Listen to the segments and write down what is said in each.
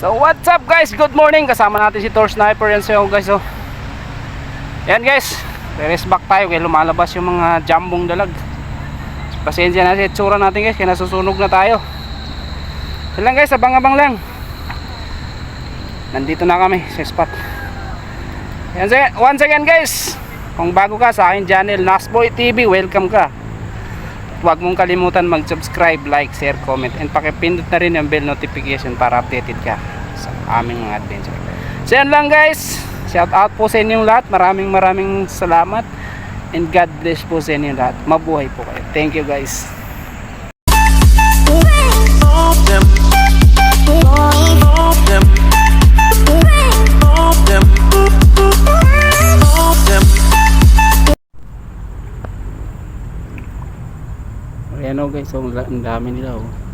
So what's up guys? Good morning. Kasama natin si Tor Sniper yan sa'yo guys. Oh. Yan guys. Rest back tayo kaya lumalabas yung mga jambong dalag. Pasensya na sa itsura natin guys. Kaya nasusunog na tayo. So lang guys. Abang-abang lang. Nandito na kami sa spot. Yan, once again guys. Kung bago ka sa aking channel Nasboy TV, welcome ka. Huwag mong kalimutan mag-subscribe, like, share, comment, and pakipindot na rin yung bell notification para updated ka aming mga adventure. So yan lang guys. Shout out po sa inyong lahat. Maraming maraming salamat. And God bless po sa inyong lahat. Mabuhay po kayo. Thank you guys. Ayan o guys, so, ang dami nila oh.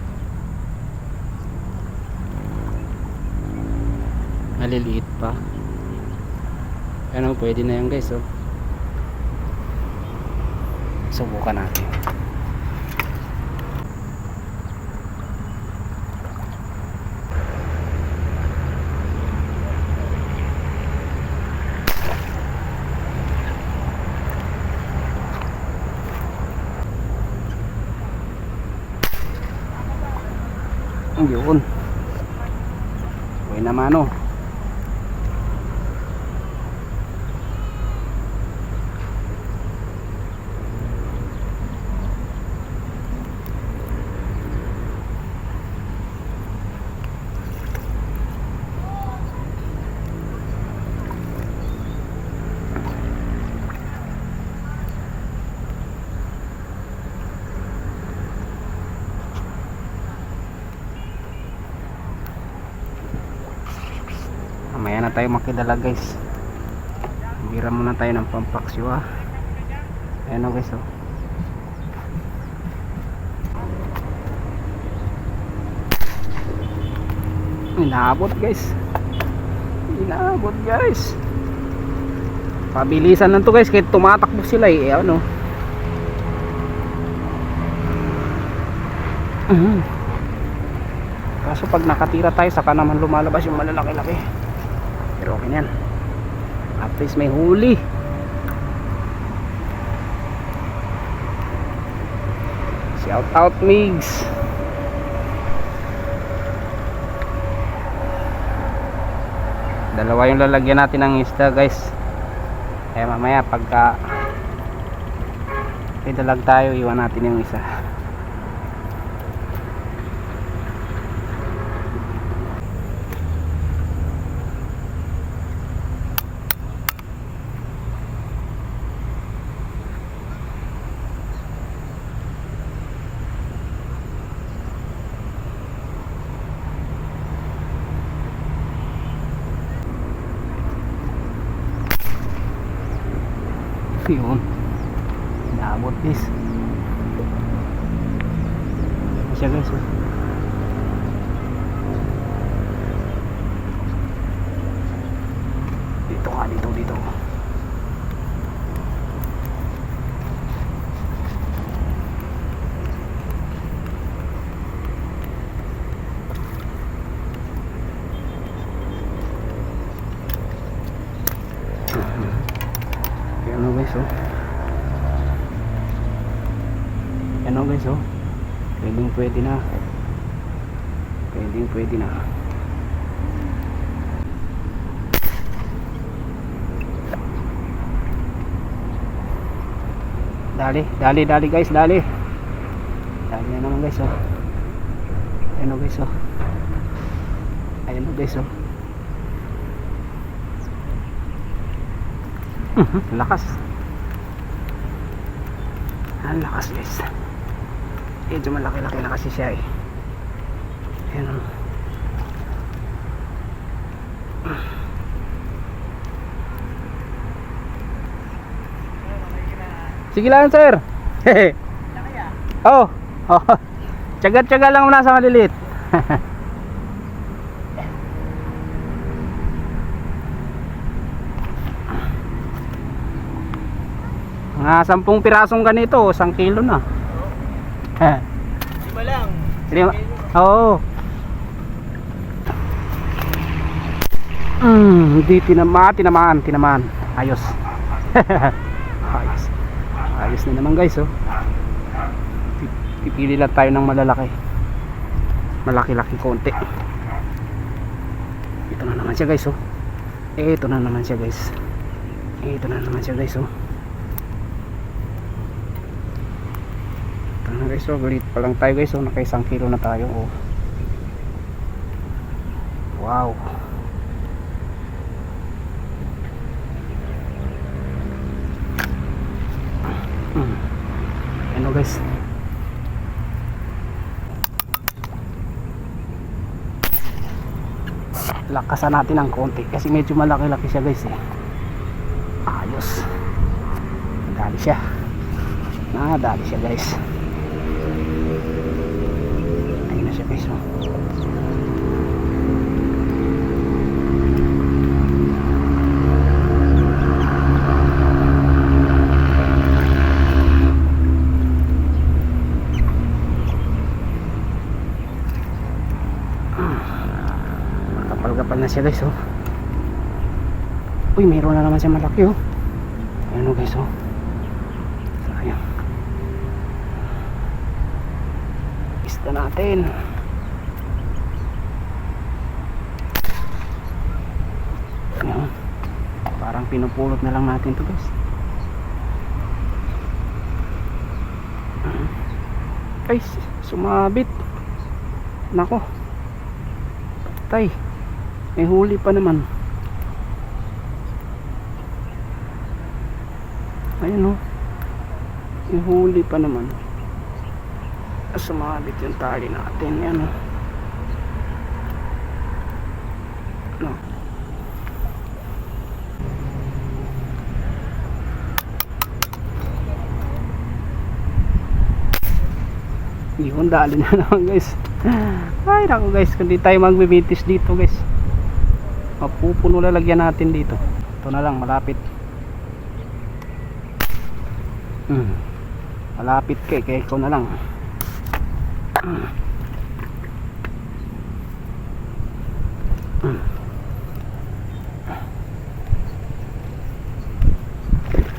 Maliliit pa. Ano, pwede na yan guys oh. Subukan natin. Yun. Okay naman oh. Mamaya na tayo makidala guys. Bira muna tayo ng pampaksyo ah. Ayan o guys oh. Inaabot guys. Inaabot guys. Pabilisan lang to guys kahit tumatakbo sila eh. Ano. Mhm. Kaso pag nakatira tayo saka naman lumalabas yung malalaki-laki. Pero okay na yan. At least may huli. Shout out Migs. Dalawa yung lalagyan natin ng isda guys. Kaya mamaya pagka idalag tayo, iwan natin yung isa. Yun. Naabot. Ayan siya guys. oh. Dito ka, dito, dito. Ayan o guys oh. Ayan o guys oh. Pwedeng pwede na. Pwedeng pwede na. Dali, dali, dali guys, dali. Dali na naman guys oh. Ayan o guys oh. Ayan o guys oh. Lakas ang lakas guys medyo malaki laki na kasi siya eh Ayan, oh. sige lang sir oh oh tsaga tsaga lang muna sa maliliit Mga sampung pirasong ganito, isang kilo na. Lima lang. Lima. Oo. Mm, hindi tinama, tinamaan, tinamaan. Ayos. Ayos. Ayos na naman guys, oh. Pi- Pipili lang tayo ng malalaki. Malaki-laki konti. Ito na naman siya guys, oh. Ito na naman siya guys. Ito na naman siya guys, oh. Na guys, oh. Galit pa lang tayo guys, oh. Naka isang kilo na tayo, oh. Wow. Hmm. Ano guys? Lakasan natin ng konti kasi medyo malaki-laki siya guys eh. Ayos. Nadali siya. Nadali siya guys. Ayun na siya guys. Oh. Kapal-kapal na siya guys oh. Uy, mayroon na naman siya malaki oh. Ayan oh guys oh. Sayang. Pista natin. Ayan. Parang pinupulot na lang natin to guys. Ay, sumabit. Nako. Tay. May huli pa naman. Ayun oh. May huli pa naman. Sumabit yung tali natin. Yan oh. No. Yun, dali na naman guys. Ay, naku guys, kung di tayo magbibitis dito guys. Mapupuno lalagyan natin dito. Ito na lang, malapit. Hmm. Malapit kay, kaya ikaw na lang. Hmm. Hmm.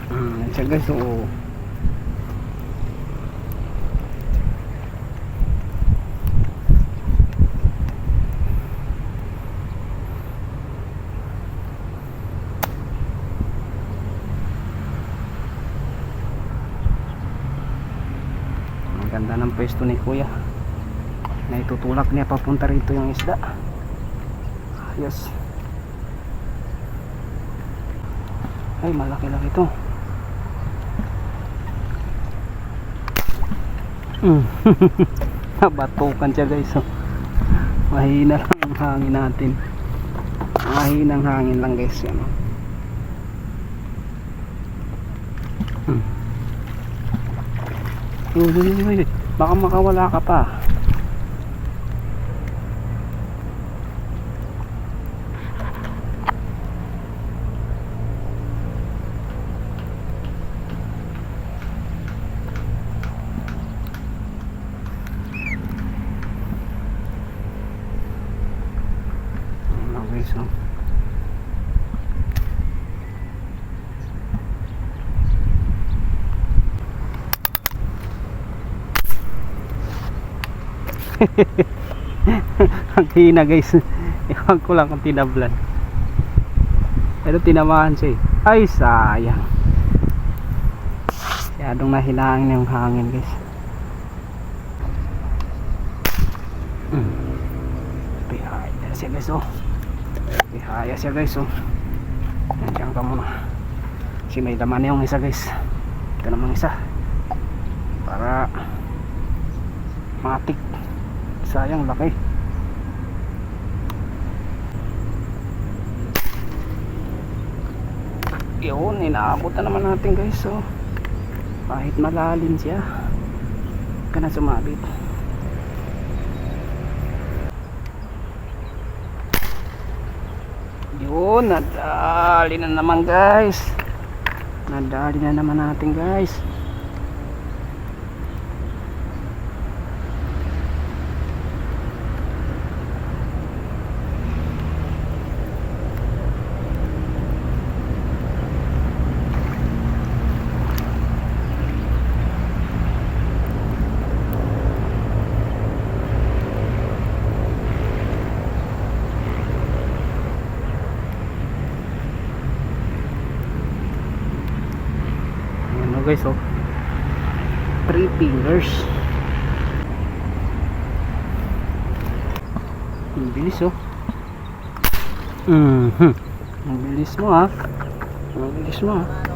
Hmm, guys, oo. Ang ganda ng pwesto ni kuya. Na itutulak niya papunta rito yung isda. Ayos. Ay, malaki-laki to. Mm. Nabatukan siya guys. Oh. Mahina lang ang hangin natin. Mahinang hangin lang guys. Yan, oh. Hmm. Uy, uy, uy, uy. Baka makawala ka pa. Okay, so. Ang hina guys. Ewan ko lang kung tinablan. Pero tinamaan siya eh. Ay sayang. Masyadong nahinangin yung hangin guys. Hmm. pihaya siya guys oh. Pihaya siya guys oh. Nandiyan ka muna. Kasi may laman yung isa guys. Ito namang isa. Para matik sayang laki. Yun inaabot na naman natin guys so kahit malalim siya ka na sumabit. Yun nadali na naman guys. Nadali na naman natin guys guys oh. Three fingers. Ang bilis oh. Mhm. Ang bilis mo ha. Ang bilis mo ha.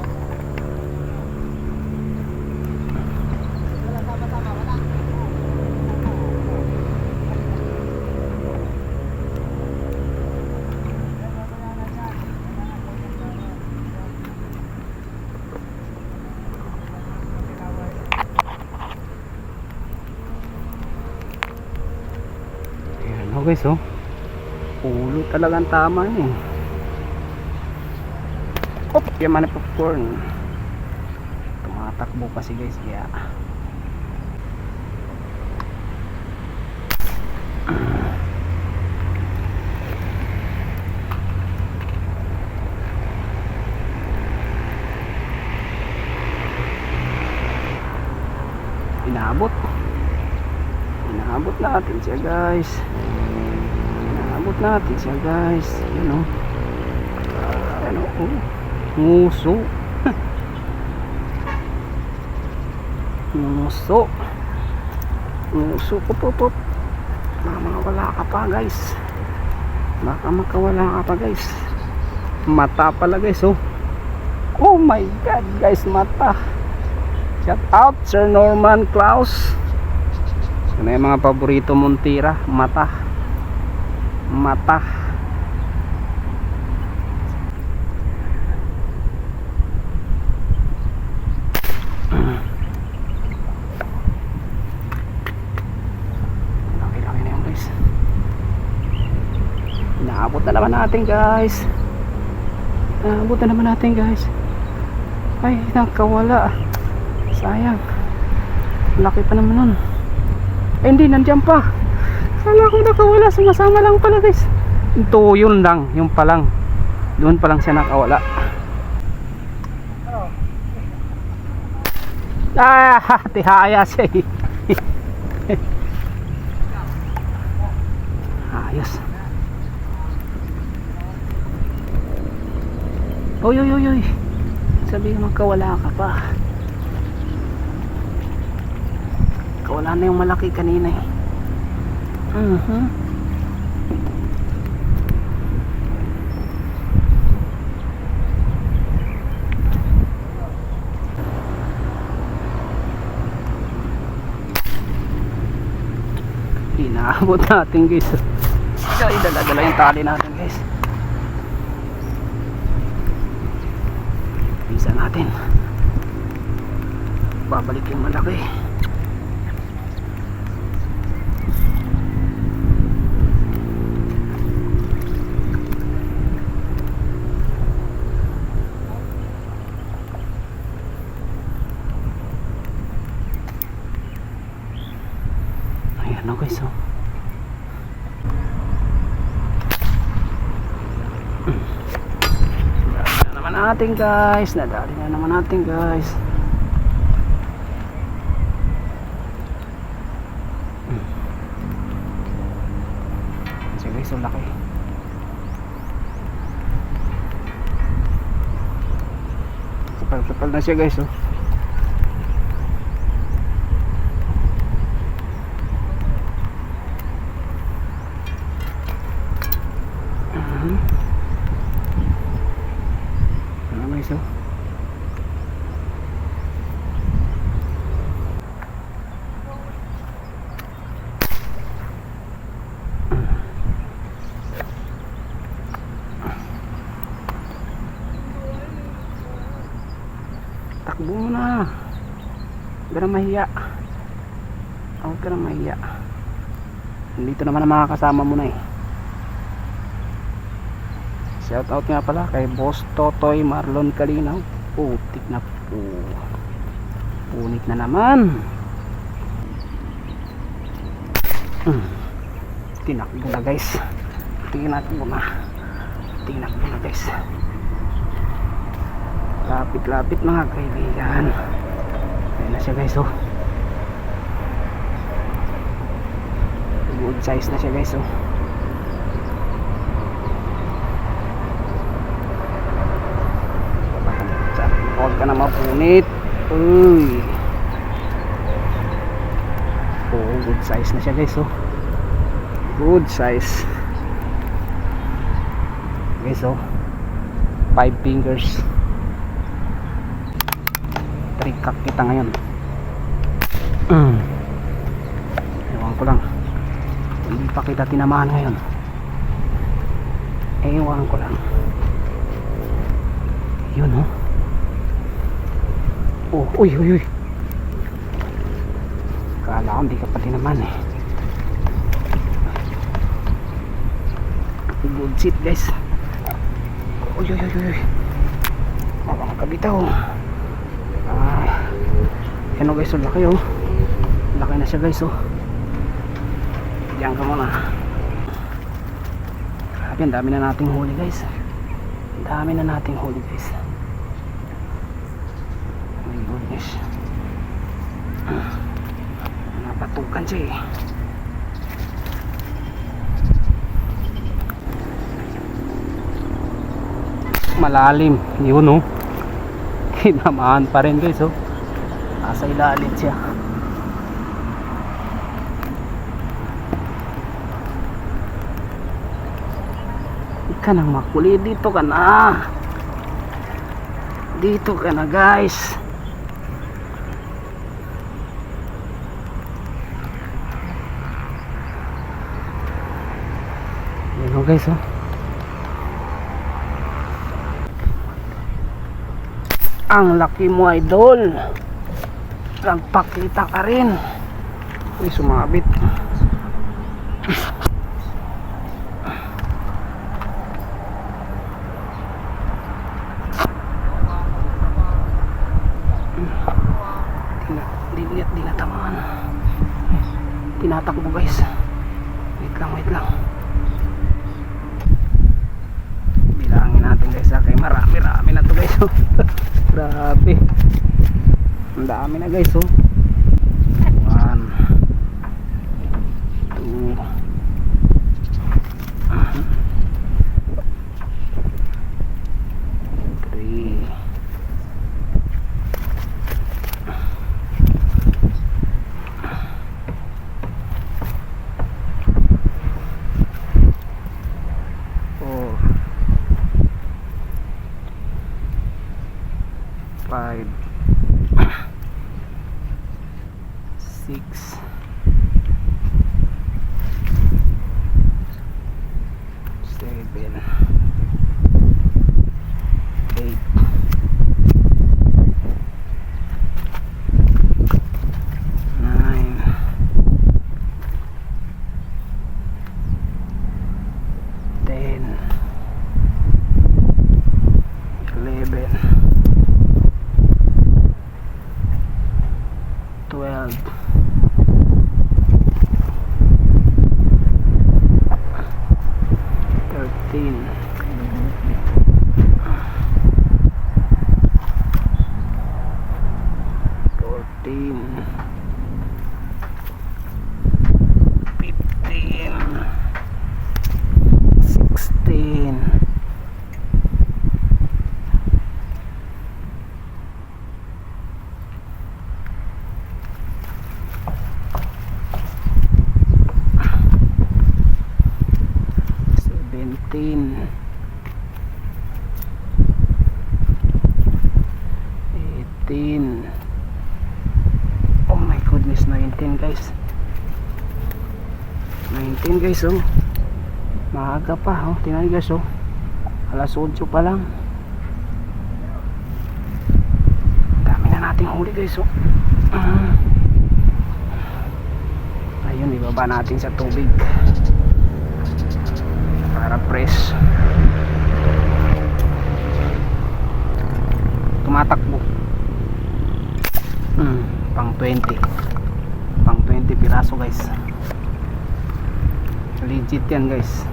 Ayan oh guys oh. Ulo talagang tama eh. Op, yung mana popcorn. Tumatakbo kasi guys kaya. Inaabot. Inaabot natin siya guys. Inaabot natin siya guys. Yan o. Yan o. Nguso. Nguso. Nguso ko po po. Baka makawala ka pa guys. Baka makawala ka pa guys. Mata pala guys oh. Oh my god guys mata. Shout out Sir Norman Klaus. Ano yung mga paborito mong tira? Mata. Mata. Laki-laki na naman natin guys. Inaabot na naman natin guys. Ay, nakawala. Sayang. Laki pa naman nun. Eh, hindi, nandiyan pa. Kala ko nakawala. Sumasama lang pala guys. Ito, yun lang. Yung pa lang. Doon pa lang siya nakawala. Ah, tihaya siya eh. Ayos. Oy, oy, oy, oy. Sabihin mo kawala ka pa. Kawala na yung malaki kanina eh. Mhm. Inaabot natin guys. Ay, dala-dala yung tali natin guys. Bisa natin. Babalik yung malaki. Ayan o guys oh. Nadali na naman natin guys. Nadali na naman natin guys. Kasi guys, ang laki. Kapal-kapal na siya guys oh. Mhm. Ano guys oh. Takbo mo na. Huwag ka na mahiya. Huwag ka na mahiya. Dito naman ang mga kasama mo na eh. Shout out nga pala kay Boss Totoy Marlon Kalinaw. Putik na po. Punit na naman. Hmm. Tinakbo na guys. Tinakbo na. Tinakbo na guys. Lapit-lapit mga kaibigan. Siya guys oh. Good size na siya guys oh. Huwag ka na mapunit. Uy. Oh, good size na siya guys oh. Good size. Guys oh. Five fingers. Trikak kita ngayon. Mm. Ewan ko lang. Hindi pa kita tinamaan ngayon. Ewan ko lang. Yun oh. Oh, uy, uy, uy. Kala ko hindi ka pati naman eh. Good shit guys. Uy, uy, uy, uy. Mabang kabitaw. Ah, yan o guys, oh, laki oh. Laki na siya guys oh. Diyan ka muna. Grabe, ang dami na nating huli guys. Ang dami na nating huli guys. My goodness. Napatukan siya eh. Malalim. Yun oh. Kinamaan pa rin guys oh. Nasa ilalim siya. Ika nang makuli. Dito ka na. Dito ka na guys. Yan o guys oh. Ang laki mo idol. Nagpakita ka rin. Uy, sumabit. Di na, di, di, di natamaan. Tinatakbo guys. Wait lang, wait lang. Bilangin natin guys. Okay, marami, marami na to guys. Grabe. Ang dami na guys oh. Five. 19 guys. 19 guys oh. Maaga pa oh. Tingnan guys oh. Alas 8 pa lang. Dami na nating huli guys oh. Ah. Ayun, ibaba natin sa tubig. Para press. Tumatakbo. Hmm, pang 20. Pang 20 piraso guys. Legit yan guys.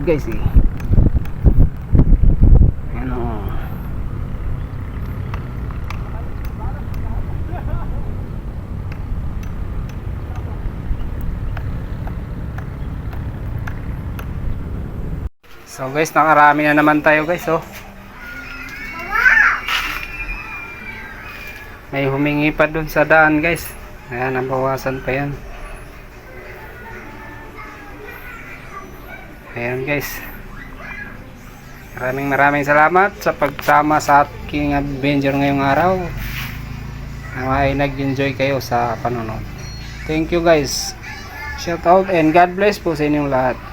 Guys eh. Guys, nakarami na naman tayo guys oh. May humingi pa dun sa daan guys. Ayan, nabawasan pa yan. Ayan guys. Maraming maraming salamat sa pagsama sa aking adventure ngayong araw. Ay nag-enjoy kayo sa panonood. Thank you guys. Shout out and God bless po sa inyong lahat.